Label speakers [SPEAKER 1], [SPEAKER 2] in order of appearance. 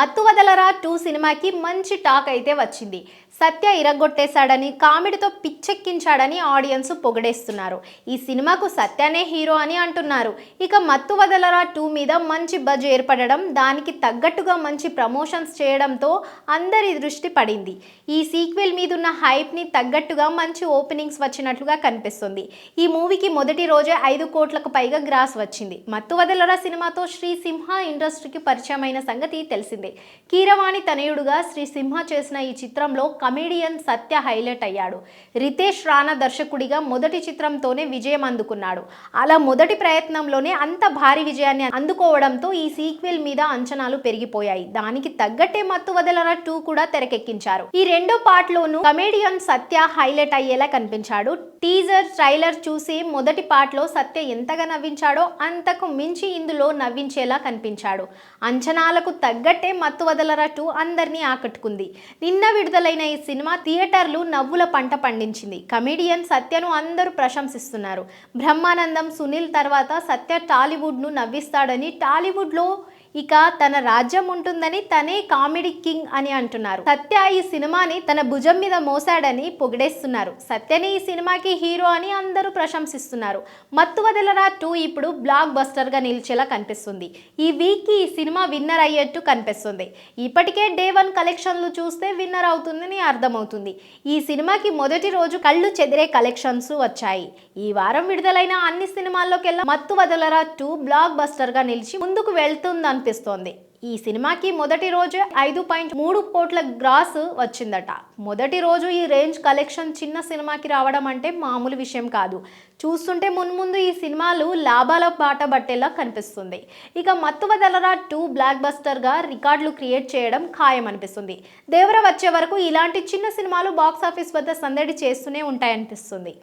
[SPEAKER 1] మత్తు వదలరా టూ సినిమాకి మంచి టాక్ అయితే వచ్చింది. సత్య ఇరగొట్టేశాడని కామెడీతో పిచ్చెక్కించాడని ఆడియన్స్ పొగడేస్తున్నారు. ఈ సినిమాకు సత్యనే హీరో అని అంటున్నారు. ఇక మత్తు వదలరా టూ మీద మంచి బజ్ ఏర్పడడం దానికి తగ్గట్టుగా మంచి ప్రమోషన్స్ చేయడంతో అందరి దృష్టి పడింది. ఈ సీక్వెల్ మీద ఉన్న హైప్ని తగ్గట్టుగా మంచి ఓపెనింగ్స్ వచ్చినట్లుగా కనిపిస్తుంది. ఈ మూవీకి మొదటి రోజే ఐదు కోట్లకు పైగా గ్రాస్ వచ్చింది. మత్తు వదలరా సినిమాతో శ్రీ సింహ ఇండస్ట్రీకి పరిచయం అయిన సంగతి తెలిసిందే. కీరవాణి తనయుడుగా శ్రీ సింహ చేసిన ఈ చిత్రంలో కమేడియన్ సత్య హైలైట్ అయ్యాడు. రితేష్ రాణా దర్శకుడిగా మొదటి చిత్రంతోనే విజయం అందుకున్నాడు. అలా మొదటి ప్రయత్నంలోనే అంత భారీ విజయాన్ని అందుకోవడంతో ఈ సీక్వెల్ మీద అంచనాలు పెరిగిపోయాయి. దానికి తగ్గట్టే మత్తు వదలరా టూ కూడా తెరకెక్కించారు. ఈ రెండో పార్ట్ లోను కమేడియన్ సత్య హైలైట్ అయ్యేలా కనిపించాడు. టీజర్ ట్రైలర్ చూసి మొదటి పార్ట్లో సత్య ఎంతగా నవ్వించాడో అంతకు మించి ఇందులో నవ్వించేలా కనిపించాడు. అంచనాలకు తగ్గట్టే మత్తు వదల వదలరా టూ అందరినీ ఆకట్టుకుంది. నిన్న విడుదలైన ఈ సినిమా థియేటర్లు నవ్వుల పంట పండించింది. కమెడియన్ సత్యను అందరూ ప్రశంసిస్తున్నారు. బ్రహ్మానందం సునీల్ తర్వాత సత్య టాలీవుడ్ను నవ్విస్తాడని టాలీవుడ్లో ఇక తన రాజ్యం ఉంటుందని తనే కామెడీ కింగ్ అని అంటున్నారు. సత్య ఈ సినిమాని తన భుజం మీద మోసాడని పొగిడేస్తున్నారు. సత్యని ఈ సినిమాకి హీరో అని అందరూ ప్రశంసిస్తున్నారు. మత్తు వదలరా టూ ఇప్పుడు బ్లాక్ బస్టర్గా నిలిచేలా కనిపిస్తుంది. ఈ వీక్కి ఈ సినిమా విన్నర్ అయ్యేట్టు కనిపిస్తుంది. ఇప్పటికే డే వన్ కలెక్షన్లు చూస్తే విన్నర్ అవుతుందని అర్థమవుతుంది. ఈ సినిమాకి మొదటి రోజు కళ్ళు చెదిరే కలెక్షన్స్ వచ్చాయి. ఈ వారం విడుదలైన అన్ని సినిమాల్లోకెల్లా మత్తు వదలరా టూ బ్లాక్ బస్టర్గా నిలిచి ముందుకు వెళ్తుందని అనిపిస్తోంది ఈ సినిమాకి మొదటి రోజే ఐదు పాయింట్ మూడు కోట్ల గ్రాస్ వచ్చిందట. మొదటి రోజు ఈ రేంజ్ కలెక్షన్ చిన్న సినిమాకి రావడం అంటే మామూలు విషయం కాదు. చూస్తుంటే మున్ముందు ఈ సినిమాలు లాభాల బాట పట్టేలా కనిపిస్తుంది. ఇక మత్తువ వదలరా టూ బ్లాక్ బస్టర్గా రికార్డులు క్రియేట్ చేయడం ఖాయం అనిపిస్తుంది దేవర వచ్చే వరకు ఇలాంటి చిన్న సినిమాలు బాక్స్ ఆఫీస్ వద్ద సందడి చేస్తూనే ఉంటాయనిపిస్తుంది.